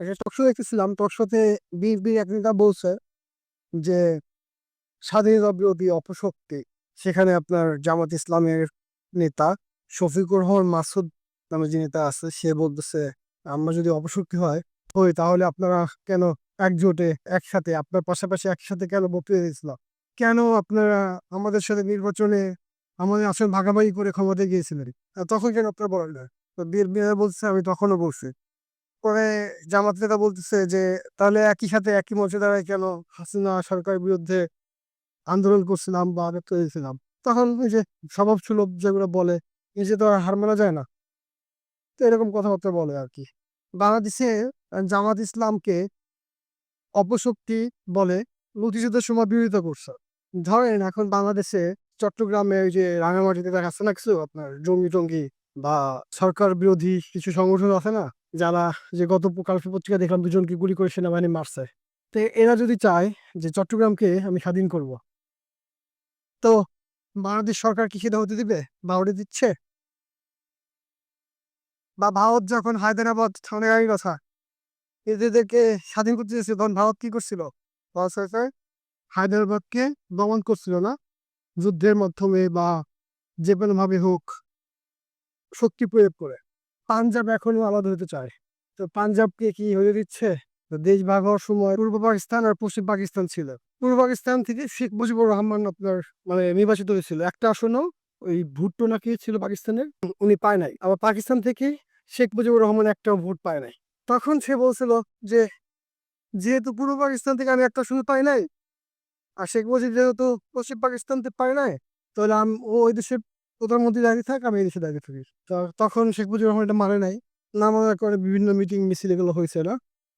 একটা শো দেখতেছিলাম। বিএনপির এক নেতা বলছে যে স্বাধীনতা বিরোধী অপশক্তি। সেখানে আপনার জামাত ইসলামের নেতা শফিকুর রহমান মাসুদ নামে যে নেতা আছে, সে বলতেছে, আমরা যদি অপশক্তি হয় হই তাহলে আপনারা কেন একজোটে একসাথে, আপনার পাশাপাশি একসাথে কেন বক্তৃতা দিয়েছিলাম কেন আপনারা আমাদের সাথে নির্বাচনে আমাদের আসলে ভাগাভাগি করে ক্ষমতায় গিয়েছিলেন? তখন কেন আপনার বলেন না তো বিএনপি বলছে, আমি তখনও বলছি। পরে জামাত নেতা বলতেছে যে, তাহলে একই সাথে একই মঞ্চে দাঁড়ায় কেন হাসিনা সরকারের বিরুদ্ধে আন্দোলন করছিলাম বা হয়েছিলাম তখন ওই যে স্বভাব সুলভ যেগুলো বলে নিজে তো আর হার মানা যায় না। তো এরকম কথাবার্তা বলে আর কি। বাংলাদেশে জামাত ইসলামকে অপশক্তি বলে মুক্তিযুদ্ধের সময় বিরোধিতা করছে। ধরেন এখন বাংলাদেশে চট্টগ্রামে ওই যে রাঙামাটিতে দেখাচ্ছে না কিছু? আপনার জঙ্গি টঙ্গি বা সরকার বিরোধী কিছু সংগঠন আছে না? যারা যে গত কালকে পত্রিকা দেখলাম দুজনকে গুলি করে সেনাবাহিনী মারছে। তো এরা যদি চায় যে চট্টগ্রামকে আমি স্বাধীন করব। তো বাংলাদেশ সরকার কি সেটা হতে দিবে? বা দিচ্ছে? বা ভারত যখন হায়দ্রাবাদ থানাগাড়ির কথা এদেরকে স্বাধীন করতে চেয়েছিল তখন ভারত কি করছিল? হায়দ্রাবাদকে দমন করছিল না। যুদ্ধের মাধ্যমে বা যে কোনোভাবে হোক, শক্তি প্রয়োগ করে। পাঞ্জাব এখনও আলাদা হতে চায়। তো পাঞ্জাবকে কি হয়ে দিচ্ছে? দেশ ভাগ হওয়ার সময় পূর্ব পাকিস্তান আর পশ্চিম পাকিস্তান ছিল। পূর্ব পাকিস্তান থেকে শেখ মুজিবুর রহমান আপনার মানে নির্বাচিত হয়েছিল। একটা আসনও ওই ভুট্টো নাকি ছিল পাকিস্তানের? উনি পায় নাই। আবার পাকিস্তান থেকে শেখ মুজিবুর রহমান একটাও ভোট পায় নাই। তখন সে বলছিল যে, যেহেতু পূর্ব পাকিস্তান থেকে আমি একটা শুধু পাই নাই, আর শেখ মুজিব যেহেতু পশ্চিম পাকিস্তান থেকে পাই নাই, তাহলে আমি ওই দেশের প্রধানমন্ত্রী দাঁড়িয়ে থাক, আমি এই দেশে দাঁড়িয়ে থাকি। তখন শেখ মুজিবুর রহমান এটা মানে নাই। না মানার করে বিভিন্ন মিটিং মিছিল এগুলো হয়েছে না।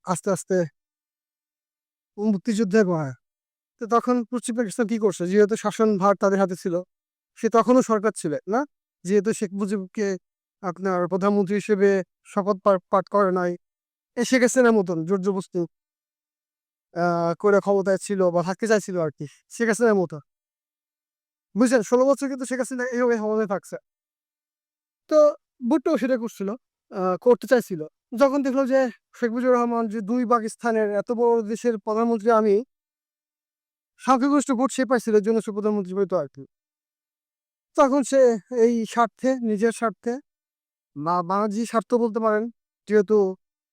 আস্তে আস্তে মুক্তিযুদ্ধে হয় তো তখন পশ্চিম পাকিস্তান কি করছে? যেহেতু শাসন ভার তাদের হাতে ছিল, সে তখনও সরকার ছিল, না? যেহেতু শেখ মুজিবকে আপনার প্রধানমন্ত্রী হিসেবে শপথ পাঠ করে নাই শেখ হাসিনার মতন, জোর জবস্তি করে ক্ষমতায় ছিল বা থাকতে চাইছিল আর কি, শেখ হাসিনার মতো। বুঝছেন? ষোলো বছর কিন্তু শেখ হাসিনা এইভাবে ক্ষমতায় থাকছে। তো ভুট্টো সেটা করছিল করতে চাইছিল। যখন দেখল যে শেখ মুজিবুর রহমান যে দুই পাকিস্তানের এত বড় দেশের প্রধানমন্ত্রী আমি, সংখ্যাগরিষ্ঠ ভোট সে পাইছিল জন্য সে প্রধানমন্ত্রী হইতো আর কি তখন সে এই স্বার্থে, নিজের স্বার্থে, বা বাংলাদেশের স্বার্থ বলতে পারেন, যেহেতু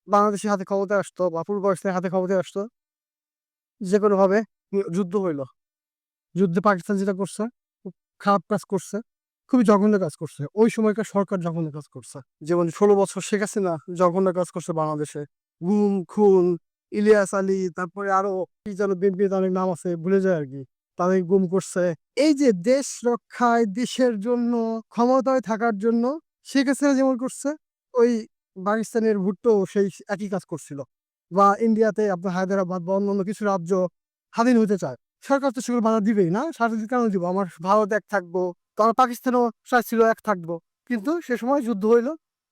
বাংলাদেশের হাতে ক্ষমতা আসতো, বা পূর্ব পাকিস্তানের হাতে ক্ষমতা আসতো, যে কোনোভাবে যুদ্ধ হইল। যুদ্ধে পাকিস্তান যেটা করছে খারাপ কাজ করছে, খুবই জঘন্য কাজ করছে। ওই সময়কার সরকার জঘন্য কাজ করছে। যেমন ষোলো বছর শেখ হাসিনা জঘন্য কাজ করছে বাংলাদেশে। গুম, খুন, ইলিয়াস আলী, তারপরে আরও কি যেন বিএনপির অনেক নাম আছে, ভুলে যায় আর কি। তাদের গুম করছে। এই যে দেশ রক্ষায়, দেশের জন্য, ক্ষমতায় থাকার জন্য শেখ হাসিনা যেমন করছে, ওই পাকিস্তানের ভুট্টো সেই একই কাজ করছিল। বা ইন্ডিয়াতে আপনার হায়দ্রাবাদ বা অন্যান্য কিছু রাজ্য স্বাধীন হতে চায়। সরকার তো সেগুলো বাধা দিবেই, না? স্বাধীন কেন দিব? আমার ভারত এক থাকব তোমার পাকিস্তানও ছিল এক থাকব। কিন্তু সে সময় যুদ্ধ হইল।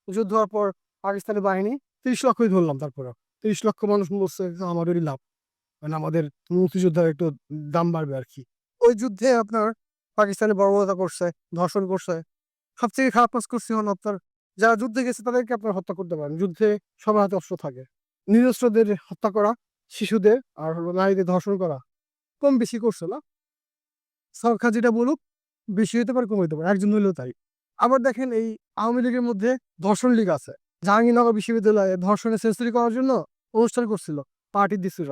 যুদ্ধ হওয়ার পর পাকিস্তানের বাহিনী তিরিশ লক্ষই ধরলাম তারপরে। তিরিশ লক্ষ মানুষ বলছে আমাদেরই লাভ। মানে আমাদের মুক্তিযোদ্ধার একটু দাম বাড়বে আর কি। ওই যুদ্ধে আপনার পাকিস্তানে বর্বরতা করছে, ধর্ষণ করছে। সবথেকে খারাপ কাজ করছে হলো আপনার যারা যুদ্ধে গেছে তাদেরকে আপনার হত্যা করতে পারেন। যুদ্ধে সবার হাতে অস্ত্র থাকে। নিরস্ত্রদের হত্যা করা, শিশুদের আর হলো নারীদের ধর্ষণ করা। কম বেশি করছে না? সরকার যেটা বলুক, বেশি হতে পারে, কম হতে পারে, একজন হইলেও তাই। আবার দেখেন এই আওয়ামী লীগের মধ্যে ধর্ষণ লীগ আছে। জাহাঙ্গীরনগর বিশ্ববিদ্যালয়ে ধর্ষণের সেঞ্চুরি করার জন্য অনুষ্ঠান করছিল, পার্টি দিছিল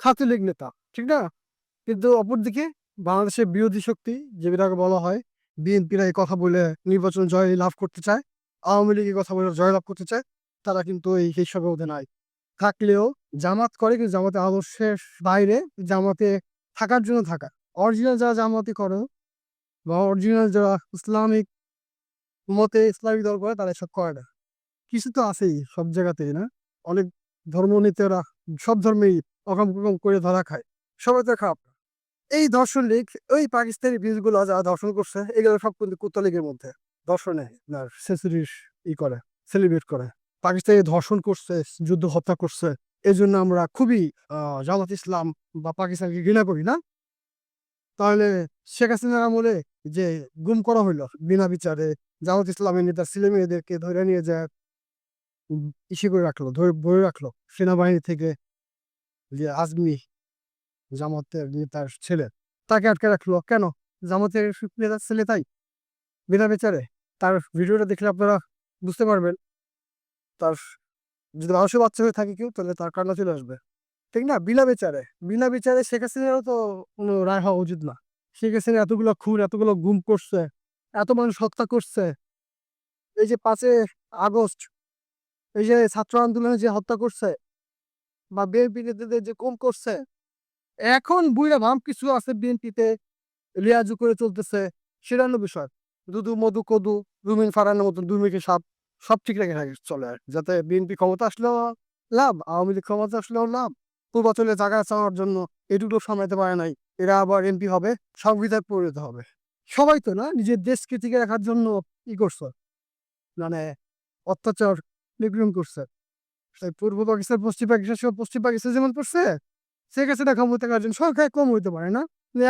ছাত্রলীগ নেতা, ঠিক না? কিন্তু অপরদিকে বাংলাদেশের বিরোধী শক্তি যে যেটাকে বলা হয়, বিএনপিরা এই কথা বলে নির্বাচন জয় লাভ করতে চায়, আওয়ামী লীগ কথা বলে জয় লাভ করতে চায়, তারা কিন্তু এই হিসাবে মধ্যে নাই। থাকলেও জামাত করে কিন্তু জামাতে আদর্শের বাইরে জামাতে থাকার জন্য থাকা। অরিজিনাল যারা জামাতি করে বা অরিজিনাল যারা ইসলামিক মতে ইসলামিক দল করে, তারা এসব করে না। কিছু তো আছেই সব জায়গাতেই, না? অনেক ধর্ম নেতারা সব ধর্মেই অকম ককম করে ধরা খায়। সবাই তো খারাপ। এই দর্শন লীগ, ওই পাকিস্তানি বীজগুলো যারা দর্শন করছে, এগুলো সব কিন্তু কুত্তা লীগের মধ্যে। দর্শনে সেঞ্চুরির ই করে সেলিব্রেট করে। পাকিস্তানি ধর্ষণ করছে, যুদ্ধ হত্যা করছে এই জন্য আমরা খুবই জামাত ইসলাম বা পাকিস্তানকে ঘৃণা করি, না? তাহলে শেখ হাসিনার আমলে যে গুম করা হইল বিনা বিচারে জামাত ইসলামের নেতা ছেলে মেয়েদেরকে ধরে নিয়ে যায় ইসে করে রাখল, ধরে ধরে রাখল সেনাবাহিনী থেকে যে আজমি জামাতের নেতার ছেলে, তাকে আটকে রাখল। কেন? জামাতের নেতার ছেলে তাই? বিনা বিচারে? তার ভিডিওটা দেখলে আপনারা বুঝতে পারবেন। তার যদি মানুষের বাচ্চা হয়ে থাকে কেউ, তাহলে তার কান্না চলে আসবে। ঠিক না? বিনা বিচারে। বিনা বিচারে শেখ হাসিনারও তো কোনো রায় হওয়া উচিত না। শেখ হাসিনা এতগুলো খুন, এতগুলো গুম করছে, এত মানুষ হত্যা করছে। এই যে পাঁচে আগস্ট, এই যে ছাত্র আন্দোলনে যে হত্যা করছে বা বিএনপি নেতাদের যে কম করছে, এখন বুইরা ভাম কিছু আছে বিএনপিতে লিয়াজু করে চলতেছে। সেটা অন্য বিষয়। দুদু, মধু, কদু, রুমিন ফারানের মতন দুর্মিকে সাপ সব ঠিক রেখে থাকে চলে আর যাতে বিএনপি ক্ষমতা আসলেও লাভ, আওয়ামী লীগ ক্ষমতা আসলেও লাভ। পূর্বাচলে জায়গা চাওয়ার জন্য এটুকু সামলাতে পারে নাই। এরা আবার এমপি হবে সংবিধান পরিণত হবে। সবাই তো না নিজের দেশকে টিকে রাখার জন্য ই করছে। মানে অত্যাচার নিপীড়ন করছে। পূর্ব পাকিস্তান, পশ্চিম পাকিস্তান সব পশ্চিম পাকিস্তান যেমন করছে সে কাছে না ক্ষমতা কার্জন সংখ্যায় কম হইতে পারে না।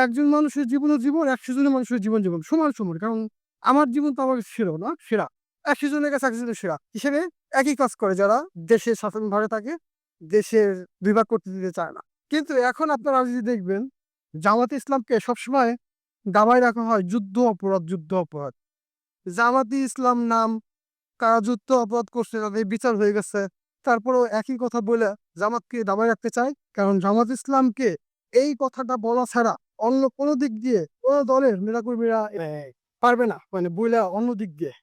একজন মানুষের জীবন জীবন, একশো জনের মানুষের জীবন জীবন, সমান সমান। কারণ আমার জীবন তো আমার সেরা না, সেরা। একশো জনের কাছে একশো জনের সেরা। হিসেবে একই কাজ করে যারা দেশের শাসন ভারে থাকে, দেশের বিভাগ করতে দিতে চায় না। কিন্তু এখন আপনারা যদি দেখবেন, জামাত ইসলামকে সবসময় দাবায় রাখা হয় যুদ্ধ অপরাধ যুদ্ধ অপরাধ। জামাতি ইসলাম নাম কারা যুদ্ধ অপরাধ করছে, তাদের বিচার হয়ে গেছে। তারপরেও একই কথা বলে জামাতকে দাবায় রাখতে চায়, কারণ জামাত ইসলামকে এই কথাটা বলা ছাড়া অন্য কোনো দিক দিয়ে কোনো দলের নেতাকর্মীরা পারবে না। মানে বইলা অন্য দিক দিয়ে।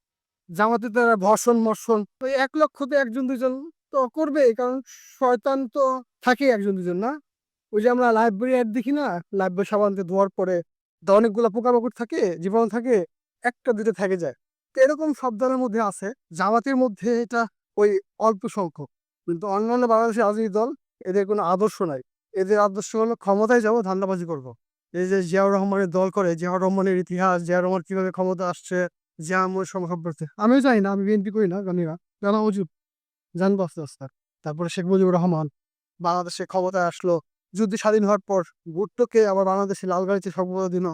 জামাতে তারা ভর্ষণ মর্ষণ। তো এক লক্ষতে একজন দুজন তো করবে, কারণ শয়তান তো থাকে একজন দুজন না? ওই যে আমরা লাইব্রেরি অ্যাড দেখি না? লাইব্রেরি সাবানতে ধোয়ার পরে তো অনেকগুলো পোকামাকড় থাকে, জীবাণু থাকে, একটা দুটো থেকে যায়। তো এরকম সব দলের মধ্যে আছে। জামাতের মধ্যে এটা ওই অল্প সংখ্যক। কিন্তু অন্যান্য বাংলাদেশের রাজনৈতিক দল এদের কোনো আদর্শ নাই। এদের আদর্শ হলো ক্ষমতায় যাব, ধান্দাবাজি করব। এই যে জিয়াউর রহমানের দল করে, জিয়াউর রহমানের ইতিহাস, জিয়াউর রহমান কীভাবে ক্ষমতা আসছে জিয়া আমার সম্পর্কে আমিও জানি না, আমি বিএনপি করি না, জানি না। জানা উচিত। জানব আস্তে আস্তে। তারপরে শেখ মুজিবুর রহমান, বাংলাদেশে ক্ষমতায় আসলো। যুদ্ধ স্বাধীন হওয়ার পর ভুট্টোকে আবার বাংলাদেশে লালগাড়িতে সর্বদা দিন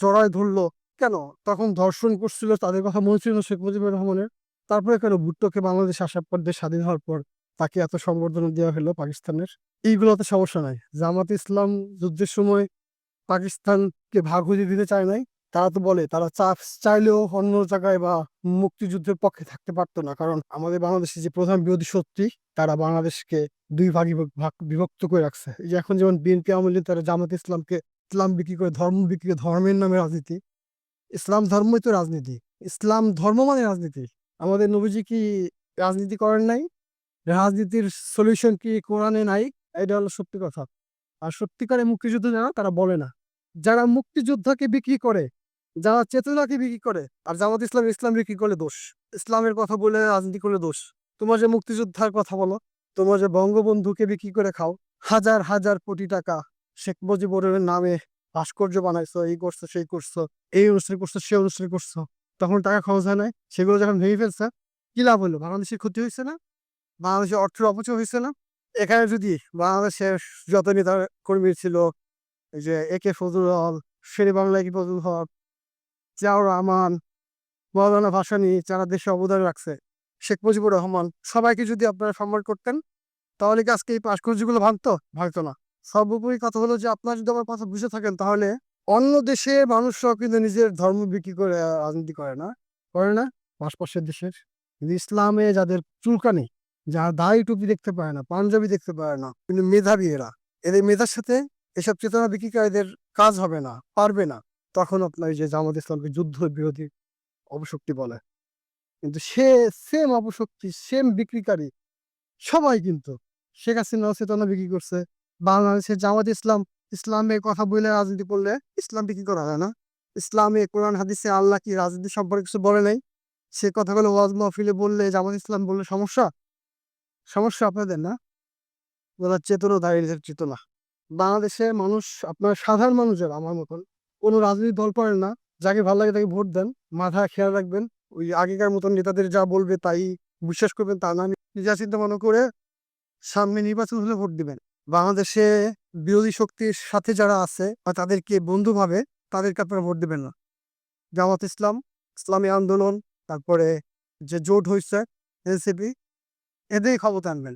জড়ায় ধরলো। কেন? তখন ধর্ষণ করছিল, তাদের কথা মনে ছিল শেখ মুজিবুর রহমানের। তারপরে কেন ভুট্টোকে বাংলাদেশ আসার পর, দেশ স্বাধীন হওয়ার পর তাকে এত সম্বর্ধনা দেওয়া হলো পাকিস্তানের? এইগুলোতে সমস্যা নাই। জামাত ইসলাম যুদ্ধের সময় পাকিস্তানকে ভাগ হয়ে দিতে চায় নাই। তারা তো বলে, তারা চা চাইলেও অন্য জায়গায় বা মুক্তিযুদ্ধের পক্ষে থাকতে পারতো না। কারণ আমাদের বাংলাদেশের যে প্রধান বিরোধী শক্তি, তারা বাংলাদেশকে দুই ভাগে ভাগ বিভক্ত করে রাখছে। এই যে এখন যেমন বিএনপি আওয়ামী লীগ, তারা জামাত ইসলামকে, ইসলাম বিক্রি করে, ধর্ম বিক্রি করে, ধর্মের নামে রাজনীতি। ইসলাম ধর্মই তো রাজনীতি। ইসলাম ধর্ম মানে রাজনীতি। আমাদের নবীজি কি রাজনীতি করেন নাই? রাজনীতির সলিউশন কি কোরআনে নাই? এটা হলো সত্যি কথা। আর সত্যিকারে মুক্তিযুদ্ধ যারা, তারা বলে না। যারা মুক্তিযোদ্ধাকে বিক্রি করে যারা চেতনাকে বিক্রি করে আর জামাত ইসলাম ইসলাম বিক্রি করলে দোষ। ইসলামের কথা বলে রাজনীতি করলে দোষ। তোমার যে মুক্তিযোদ্ধার কথা বলো, তোমার যে বঙ্গবন্ধুকে বিক্রি করে খাও, হাজার হাজার কোটি টাকা শেখ মুজিবুর নামে ভাস্কর্য বানাইছো, এই করছ, সেই করছ, এই অনুষ্ঠান করছ, সেই অনুষ্ঠান করছ। তখন টাকা খরচ হয় নাই, সেগুলো যখন ভেঙে ফেলছে, কি লাভ হলো বাংলাদেশের ক্ষতি হয়েছে না? বাংলাদেশের অর্থের অপচয় হয়েছে না? এখানে যদি বাংলাদেশের যত নেতা কর্মী ছিল যে এ কে ফজলুল হক, শেরে বাংলা কি ফজলুল হক জিয়াউর রহমান, মৌলানা ভাসানী, যারা দেশে অবদান রাখছে, শেখ মুজিবুর রহমান, সবাইকে যদি আপনারা সম্মান করতেন, তাহলে কি আজকে এই ভাস্কর্যগুলো ভাঙতো? ভাঙতো না। সর্বোপরি কথা হলো যে, আপনারা যদি আমার কথা বুঝে থাকেন, তাহলে অন্য দেশে মানুষরাও কিন্তু নিজের ধর্ম বিক্রি করে রাজনীতি করে না করে না। আশপাশের দেশের কিন্তু ইসলামে যাদের চুলকানি, যারা দাড়ি টুপি দেখতে পায় না, পাঞ্জাবি দেখতে পায় না, কিন্তু মেধাবী এরা এদের মেধার সাথে এসব চেতনা বিক্রিকারীদের কাজ হবে না, পারবে না। তখন আপনার যে জামাত ইসলামকে যুদ্ধ বিরোধী অপশক্তি বলে। কিন্তু সে সেম অপশক্তি সেম বিক্রিকারী সবাই কিন্তু। শেখ হাসিনা চেতনা বিক্রি করছে। বাংলাদেশের জামাত ইসলাম ইসলামের কথা বলে রাজনীতি করলে ইসলাম বিক্রি করা হয় না। ইসলামে কোরআন, হাদিসে আল্লাহ কি রাজনীতি সম্পর্কে কিছু বলে নাই? সে কথাগুলো ওয়াজ মাহফিলে বললে জামাত ইসলাম বললে সমস্যা? সমস্যা আপনাদের না? ওরা চেতনা দাঁড়িয়ে চেতনা। বাংলাদেশের মানুষ, আপনার সাধারণ মানুষের আমার মতন কোনো রাজনৈতিক দল করেন না, যাকে ভালো লাগে তাকে ভোট দেন মাথা খেয়াল রাখবেন, ওই আগেকার মতন নেতাদের যা বলবে তাই বিশ্বাস করবেন, তা না নিজা চিন্তা মনে করে সামনে নির্বাচন হলে ভোট দিবেন। বাংলাদেশে বিরোধী শক্তির সাথে যারা আছে বা তাদেরকে বন্ধু ভাবে, তাদেরকে আপনারা ভোট দিবেন না। জামাত ইসলাম, ইসলামী আন্দোলন, তারপরে যে জোট হয়েছে এনসিপি এদের ক্ষমতা আনবেন।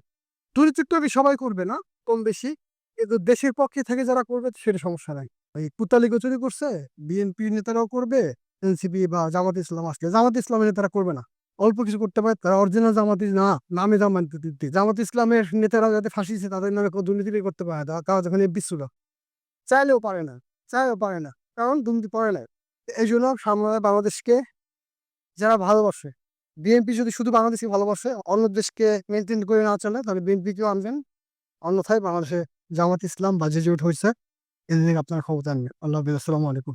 চরিত্রটাকে সবাই করবে না, কম বেশি, কিন্তু দেশের পক্ষে থেকে যারা করবে, সেটা সমস্যা নাই। ওই পুতালি চুরি করছে, বিএনপি নেতারাও করবে, এনসিপি বা জামাত ইসলাম আসলে, জামাত ইসলামের নেতারা করবে না। অল্প কিছু করতে পারে, তারা অরিজিনাল জামাতি না, নামে জামাত জামাত ইসলামের নেতারা যাতে ফাঁসিছে তাদের নামে কোনো দুর্নীতি করতে পারে না। তারা যখন ছিল, চাইলেও পারে না, চাইলেও পারে না, কারণ দুর্নীতি পারে না এই জন্য সামনে বাংলাদেশকে যারা ভালোবাসে, বিএনপি যদি শুধু বাংলাদেশকে ভালোবাসে, অন্য দেশকে মেনটেন করে না চলে, তাহলে বিএনপিকেও আনবেন। অন্যথায় বাংলাদেশে জামাত ইসলাম বা যে হয়েছে এদিকে আপনার খবর আনবেন আল্লাহ হাফিজ আসসালামু আলাইকুম।